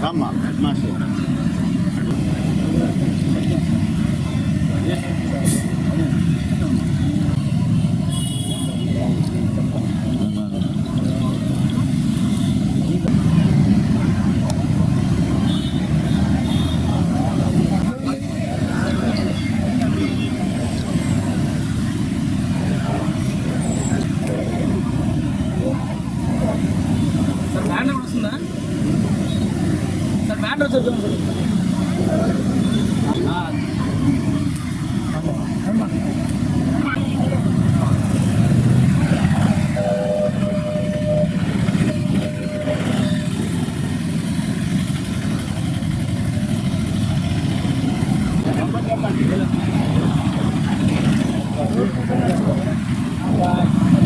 Tama, masuk. 100 sir lang sir. Ah.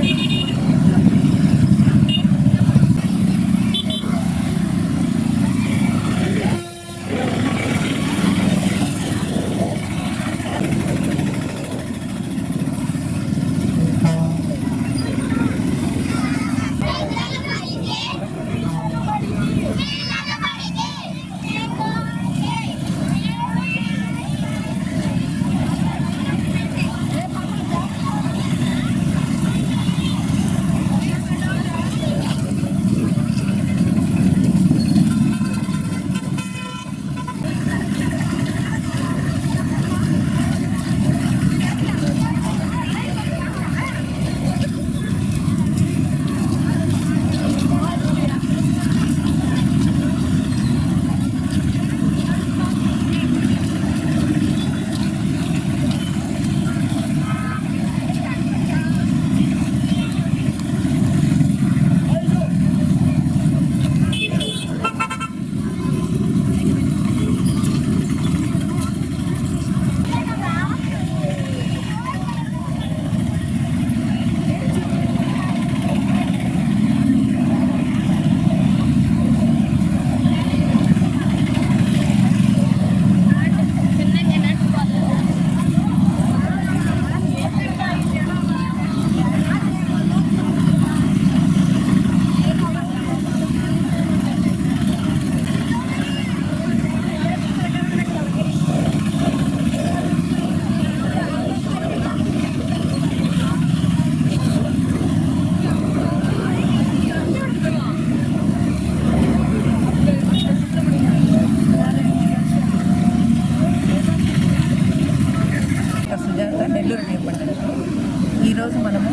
ఈరోజు మనము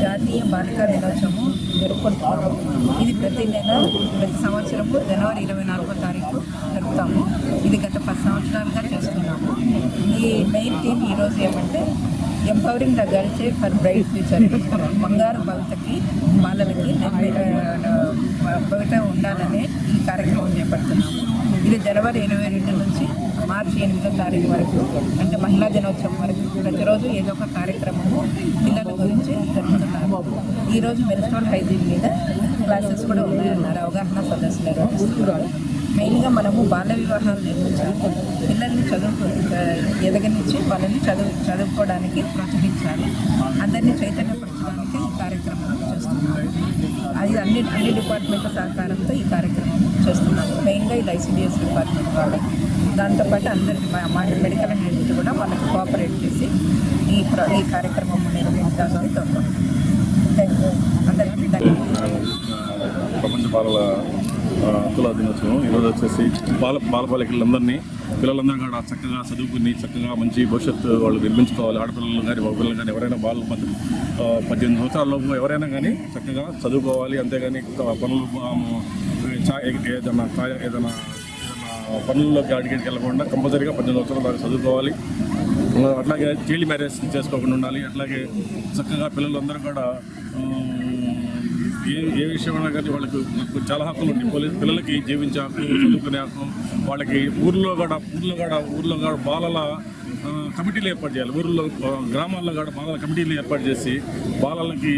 జాతీయ బాలికా దినోత్సవము జరుపుకుంటున్నాము. ఇది ప్రతి నెల ప్రతి సంవత్సరము జనవరి ఇరవై నాలుగో తారీఖు జరుపుతాము. ఇది గత పది సంవత్సరాలుగా చేస్తున్నాము. ఈ మెయిన్ థీమ్ ఈరోజు ఏమంటే empowering the girl child for bright future. బంగారు భవితకి బాలలకి భవిత ఉండాలనే ఈ కార్యక్రమం చేపడుతున్నాము. ఇది జనవరి ఇరవై రెండు నుంచి మార్చి ఎనిమిదో తారీఖు వరకు అంటే మహిళా దినోత్సవం వరకు ప్రతిరోజు ఏదో ఒక కార్యక్రమము పిల్లల గురించి జరుపుతున్నారు ఈరోజు మెరిస్టోల్ హైజీన్ మీద క్లాసెస్ కూడా ఉన్నాయన్నారు అవగాహన సదస్సులు నిర్వహిస్తున్నారు. మెయిన్గా మనము బాల్య వివాహాలు నిర్మించాలి పిల్లల్ని చదువు ఎదగనిచ్చి వాళ్ళని చదువు చదువుకోవడానికి ప్రోత్సహించాలి. అందరినీ ఈ కార్యక్రమం చేస్తున్నాము. అది అన్ని అన్ని డిపార్ట్మెంట్ల సహకారంతో ఈ కార్యక్రమం చేస్తున్నాము. మెయిన్గా ఇది ఐసీడిఎస్ డిపార్ట్మెంట్ వాళ్ళు. దాంతోపాటు అందరికి మా మెడికల్ హెల్త్ కూడా వాళ్ళకి కోఆపరేట్ చేసి ఈ ఈ కార్యక్రమం నిర్వహించాలని కోరుకుంటున్నాం థ్యాంక్ యూ అందరికీ ప్రపంచ బాలల ఆ, హక్కుల దినోత్సవం. ఈరోజు వచ్చేసి బాల బాలబాలికలందరినీ పిల్లలందరూ కూడా చక్కగా చదువుకుని చక్కగా మంచి భవిష్యత్తు వాళ్ళు నిర్మించుకోవాలి. ఆడపిల్లలు కానీ మగపిల్లలు కానీ ఎవరైనా బాల మధ్య పద్దెనిమిది సంవత్సరాల లోపు ఎవరైనా కానీ చక్కగా చదువుకోవాలి. అంతేగాని పనులు ఏదైనా ఏదైనా పనుల్లోకి అడిగేకి వెళ్ళకుండా కంపల్సరీగా పద్దెనిమిది సంవత్సరాల దాకా చదువుకోవాలి. అట్లాగే చైల్డ్ మ్యారేజ్ చేసుకోకుండా ఉండాలి. అట్లాగే చక్కగా పిల్లలందరూ కూడా ఏ ఏ విషయమైనా కానీ వాళ్ళకి చాలా హక్కులు ఉండి పిల్లలకి జీవించే హక్కు చదువుకునే హక్కు వాళ్ళకి ఊర్లో కూడా ఊర్లో కూడా ఊర్లో కూడా బాలల కమిటీలు ఏర్పాటు చేయాలి. ఊర్లో గ్రామాల్లో కూడా బాలల కమిటీలు ఏర్పాటు చేసి బాలలకి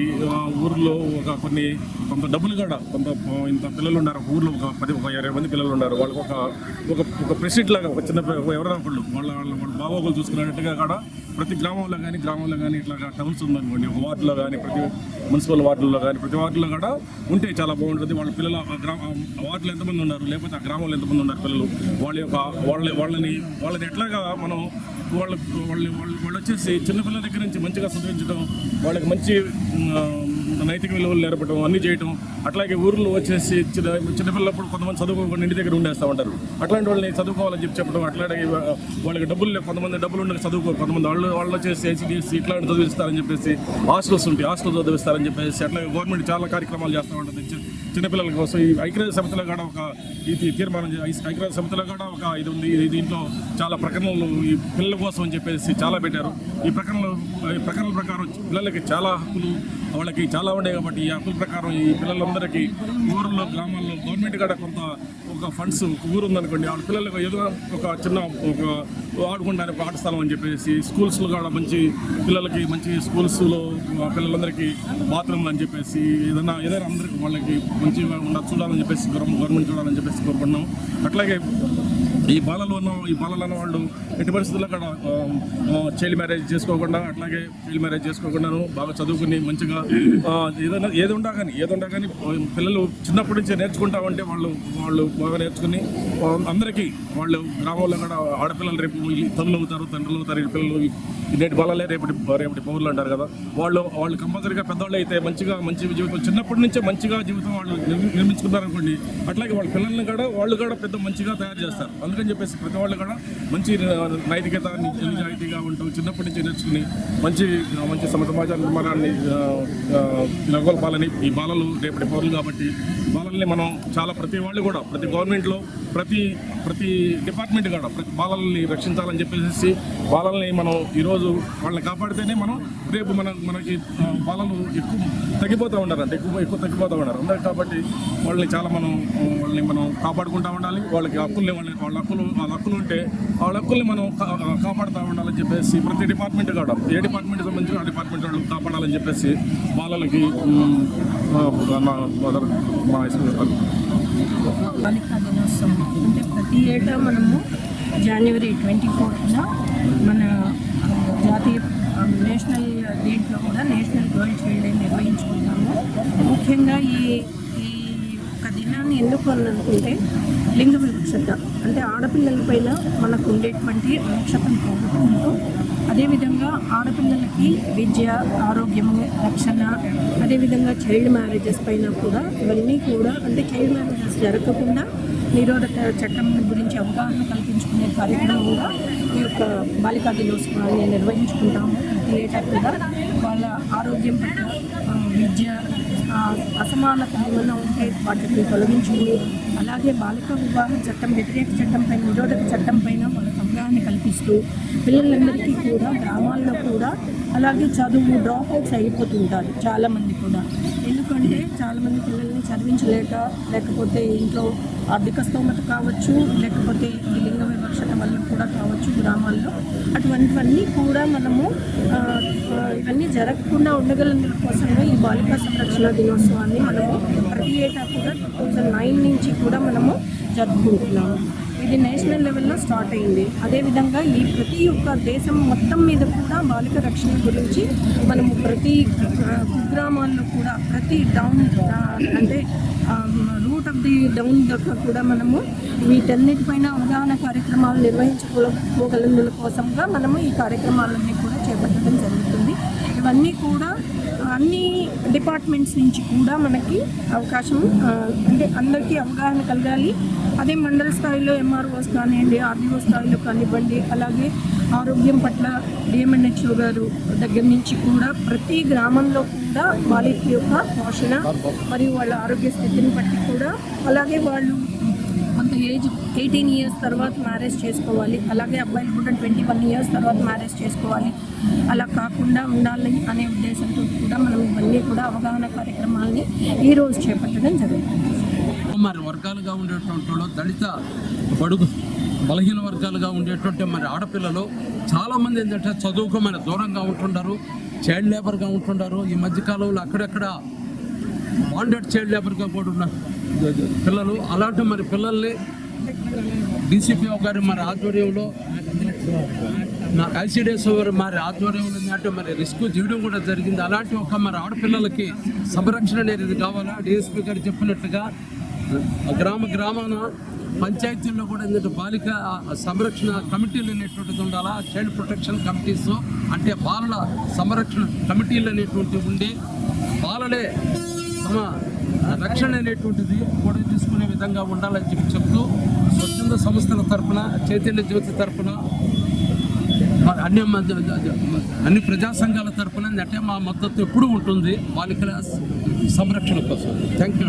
ఊర్లో ఒక కొన్ని కొంత డబ్బులు కూడా కొంత ఇంత పిల్లలు ఉన్నారు. ఊర్లో ఒక పది ఒక ఇరవై మంది పిల్లలు ఉన్నారు. వాళ్ళకి ఒక ఒక ఒక ప్రెసిడెంట్ లాగా ఒక చిన్న ఎవరైనా ఒకళ్ళు వాళ్ళ వాళ్ళ బాబోగులు చూసుకున్నట్టుగా చూసుకునేట్టుగా కూడా ప్రతి గ్రామంలో కానీ గ్రామంలో కానీ ఇట్లా టౌన్స్ ఉందనుకోండి ఒక వార్డులో కానీ ప్రతి మున్సిపల్ వార్డుల్లో కానీ ప్రతి వార్డులో కూడా ఉంటే చాలా బాగుంటుంది. వాళ్ళ పిల్లల ఆ గ్రామ వార్డులో ఎంతమంది ఉన్నారు? లేకపోతే ఆ గ్రామంలో ఎంతమంది ఉన్నారు పిల్లలు? వాళ్ళ యొక్క వాళ్ళ వాళ్ళని వాళ్ళని ఎట్లాగా మనం వాళ్ళ వాళ్ళు వాళ్ళు వాళ్ళు వచ్చేసి చిన్నపిల్లల దగ్గర నుంచి మంచిగా చదివించడం వాళ్ళకి మంచి నైతిక విలువలు నేర్పడం అన్నీ చేయటం అట్లాగే ఊర్లో వచ్చేసి చిన్న చిన్నపిల్లప్పుడు కొంతమంది చదువుకోకుండా ఇంటి దగ్గర ఉండేస్తూ ఉంటారు. అట్లాంటి వాళ్ళని చదువుకోవాలని చెప్పి చెప్పడం అట్లాగే వాళ్ళకి డబ్బులు లేవు కొంతమంది డబ్బులు ఉండక చదువుకోరు కొంతమంది వాళ్ళు వాళ్ళు వచ్చేసి ఏసీడీఎస్సీ ఇట్లాంటి చదివిస్తారని చెప్పేసి హాస్టల్స్ ఉంటాయి హాస్టల్ చదివిస్తారని చెప్పేసి అట్లాగే గవర్నమెంట్ చాలా కార్యక్రమాలు చేస్తూ ఉంటుంది. చిన్నపిల్లల కోసం ఈ ఐక్యరాజ్య సమితిలో కూడా ఒక ఈ తీర్మానం చే- ఐక్యరాజ్య సమితిలో కూడా ఒక ఇది ఉంది. ఇది దీంట్లో చాలా ప్రకటనలు ఈ పిల్లల కోసం అని చెప్పేసి చాలా పెట్టారు. ఈ ప్రకటనలు ఈ ప్రకటనల ప్రకారం పిల్లలకి చాలా హక్కులు వాళ్ళకి చాలా ఉన్నాయి కాబట్టి ఈ హక్కుల ప్రకారం ఈ పిల్లలందరికీ ఊర్లో గ్రామాల్లో గవర్నమెంట్ కూడా కొంత ఒక ఫండ్స్ ఒక ఊరు ఉందనుకోండి వాళ్ళ పిల్లలకు ఏదో ఒక చిన్న ఒక ఆడుకుంటానికి ఒక ఆట స్థలం అని చెప్పేసి స్కూల్స్లో కూడా మంచి పిల్లలకి మంచి స్కూల్స్లో పిల్లలందరికీ బాత్రూమ్లు అని చెప్పేసి ఏదైనా ఏదైనా అందరికీ వాళ్ళకి మంచిగా ఉండాలి చూడాలని చెప్పేసి గవర్నమెంట్ చూడాలని చెప్పేసి కోరుకుంటున్నాం. అట్లాగే ఈ బాలలు ఉన్న ఈ బాలలు వాళ్ళు ఎట్టి పరిస్థితుల్లో అక్కడ చైల్డ్ మ్యారేజ్ చేసుకోకుండా అట్లాగే చైల్డ్ మ్యారేజ్ చేసుకోకుండాను బాగా చదువుకుని మంచిగా ఏదైనా ఏది ఉండా కానీ ఏది ఉండా కానీ పిల్లలు చిన్నప్పటి నుంచి నేర్చుకుంటా ఉంటే వాళ్ళు వాళ్ళు బాగా నేర్చుకుని అందరికీ వాళ్ళు గ్రామంలో కూడా ఆడపిల్లలు రేపు ఈ తల్లులు అవుతారు తండ్రులు అవుతారు ఈ పిల్లలు నేటి బాలలే రేపటి రేపటి పౌరులు అంటారు కదా. వాళ్ళు వాళ్ళు కంపల్సరీగా పెద్దవాళ్ళు అయితే మంచిగా మంచి జీవితం చిన్నప్పటి నుంచే మంచిగా జీవితం వాళ్ళు నిర్మించుకున్నారనుకోండి అట్లాగే వాళ్ళ పిల్లల్ని కూడా వాళ్ళు కూడా పెద్ద మంచిగా తయారు చేస్తారు. అందుకని చెప్పేసి ప్రతి వాళ్ళు కూడా మంచి నైతికత నిజాయితీగా ఉంటాం చిన్నప్పటి నుంచి నేర్చుకుని మంచి మంచి సమ సమాజ నిర్మాణాన్ని నెలకొల్పాలని ఈ బాలలు రేపటి పౌరులు కాబట్టి బాలల్ని మనం చాలా ప్రతి వాళ్ళు కూడా ప్రతి గవర్నమెంట్లో ప్రతి ప్రతి డిపార్ట్మెంట్ కూడా ప్రతి బాలల్ని రక్షించాలని చెప్పేసి బాలల్ని మనం ఈరోజు వాళ్ళని కాపాడితేనే మనం రేపు మన మనకి బాలలు ఎక్కువ తగ్గిపోతూ ఉన్నారు అంటే ఎక్కువ ఎక్కువ తగ్గిపోతూ ఉన్నారు అందరు కాబట్టి వాళ్ళని చాలా మనం వాళ్ళని మనం కాపాడుకుంటూ ఉండాలి. వాళ్ళకి హక్కుల్ని వాళ్ళని వాళ్ళ హక్కులు వాళ్ళ హక్కులు ఉంటే వాళ్ళ హక్కుల్ని మనం కాపాడుతూ ఉండాలని చెప్పేసి ప్రతి డిపార్ట్మెంట్ కావడం ఏ డిపార్ట్మెంట్ సంబంధించిన ఆ డిపార్ట్మెంట్ వాళ్ళు కాపాడాలని చెప్పేసి బాలలకి మా ఇష్టం దినోత్సవం అంటే ప్రతి ఏటా మనము జనవరి ట్వంటీ ఫోర్త్న మన జాతీయ నేషనల్ దీంట్లో కూడా నేషనల్ గర్ల్ చైల్డ్ డే నిర్వహించుకుంటాము. ముఖ్యంగా ఈ విషయాన్ని ఎందుకు అని అనుకుంటే లింగ వివక్షత అంటే ఆడపిల్లల పైన మనకు ఉండేటువంటి వివక్షతను పోగొట్టుకుంటూ అదేవిధంగా ఆడపిల్లలకి విద్య ఆరోగ్యము రక్షణ అదేవిధంగా చైల్డ్ మ్యారేజెస్ పైన కూడా ఇవన్నీ కూడా అంటే చైల్డ్ మ్యారేజెస్ జరగకుండా నిరోధక చట్టం గురించి అవగాహన కల్పించుకునే కార్యక్రమంగా ఈ యొక్క బాలికా దినోత్సవాన్ని నిర్వహించుకుంటాము. ప్రతి ఏటా కూడా వాళ్ళ ఆరోగ్యం పట్ల విద్య అసమానత ఏమైనా ఉంటే వాటిని తొలగించుకుని అలాగే బాలిక వివాహ చట్టం వ్యతిరేక చట్టం పైన నిరోధక చట్టం పైన వాళ్ళకి అవగాహన కల్పిస్తూ పిల్లలందరికీ కూడా గ్రామాల్లో కూడా అలాగే చదువు డ్రాప్ అవుట్స్ అయిపోతుంటారు చాలామంది కూడా. ఎందుకంటే చాలామంది పిల్లల్ని చదివించలేక లేకపోతే ఇంట్లో ఆర్థిక స్తోమత కావచ్చు లేకపోతే లింగ వివక్షత వల్ల కూడా కావచ్చు గ్రామాల్లో. అటువంటివన్నీ కూడా మనము ఇవన్నీ జరగకుండా ఉండగలం కోసమే ఈ బాలికా సంరక్షణ దినోత్సవాన్ని మనము ప్రతి ఏటా కూడా టూ థౌజండ్ నైన్ నుంచి కూడా మనము జరుపుకుంటున్నాము. ఇది నేషనల్ లెవెల్లో స్టార్ట్ అయింది. అదేవిధంగా ఈ ప్రతి ఒక్క దేశం మొత్తం మీద కూడా బాలిక రక్షణ గురించి మనము ప్రతి కుగ్రామాల్లో కూడా ప్రతి డౌన్ అంటే రూట్ ఆఫ్ ది డౌన్ దగ్గర కూడా మనము వీటన్నిటిపైన అవగాహన కార్యక్రమాలు నిర్వహించుకోగలందుల కోసంగా మనము ఈ కార్యక్రమాలన్నీ కూడా చేపట్టడం జరుగుతుంది. ఇవన్నీ కూడా అన్ని డిపార్ట్మెంట్స్ నుంచి కూడా మనకి అవకాశం అంటే అందరికీ అవగాహన కలగాలి. అదే మండల స్థాయిలో ఎంఆర్ఓస్ కానివ్వండి ఆర్డీఓ స్థాయిలో కానివ్వండి అలాగే ఆరోగ్యం పట్ల డిఎంఎన్హెచ్ఓ గారు దగ్గర నుంచి కూడా ప్రతి గ్రామంలో కూడా వాళ్ళ యొక్క పోషణ మరియు వాళ్ళ ఆరోగ్య స్థితిని బట్టి కూడా అలాగే వాళ్ళు ఏజ్ ఎయిటీన్ ఇయర్స్ తర్వాత మ్యారేజ్ చేసుకోవాలి. అలాగే అబ్బాయిలు కూడా ట్వంటీ వన్ ఇయర్స్ తర్వాత మ్యారేజ్ చేసుకోవాలి. అలా కాకుండా ఉండాలి అనే ఉద్దేశంతో కూడా మనం ఇవన్నీ కూడా అవగాహన కార్యక్రమాలని ఈరోజు చేపట్టడం జరుగుతుంది. మరి వర్గాలుగా ఉండేటువంటి వాళ్ళు దళిత బడుగు బలహీన వర్గాలుగా ఉండేటువంటి మరి ఆడపిల్లలు చాలామంది ఏంటంటే చదువుకు మన దూరంగా ఉంటుంటారు చైల్డ్ లేబర్గా ఉంటుంటారు ఈ మధ్యకాలంలో అక్కడక్కడ బాండెడ్ చైల్డ్ లేబర్గా కూడా ఉన్నారు. పిల్లలు అలాంటి మరి పిల్లల్ని డీసీపీ గారి మరి ఆధ్వర్యంలో నా ఐసీడీఎస్ మరి ఆధ్వర్యంలో అంటే మరి రిస్క్ చేయడం కూడా జరిగింది. అలాంటి ఒక మరి ఆడపిల్లలకి సంరక్షణ అనేది కావాలా? డిఎస్పీ గారు చెప్పినట్లుగా ఆ గ్రామ గ్రామాన పంచాయతీల్లో కూడా ఏంటంటే బాలిక సంరక్షణ కమిటీలు అనేటువంటిది ఉండాలా? చైల్డ్ ప్రొటెక్షన్ కమిటీస్ అంటే బాలల సంరక్షణ కమిటీలు అనేటువంటివి ఉండి బాలలే తమ రక్షణ అనేటువంటిది కూడా తీసుకునే విధంగా ఉండాలని చెప్పి చెప్తూ స్వచ్ఛంద సంస్థల తరపున చైతన్య జ్యోతి తరఫున అన్ని మధ్య- అన్ని ప్రజా సంఘాల తరపున అంటే మా మద్దతు ఎప్పుడు ఉంటుంది. బాలికల సంరక్షణ కోసం. Thank you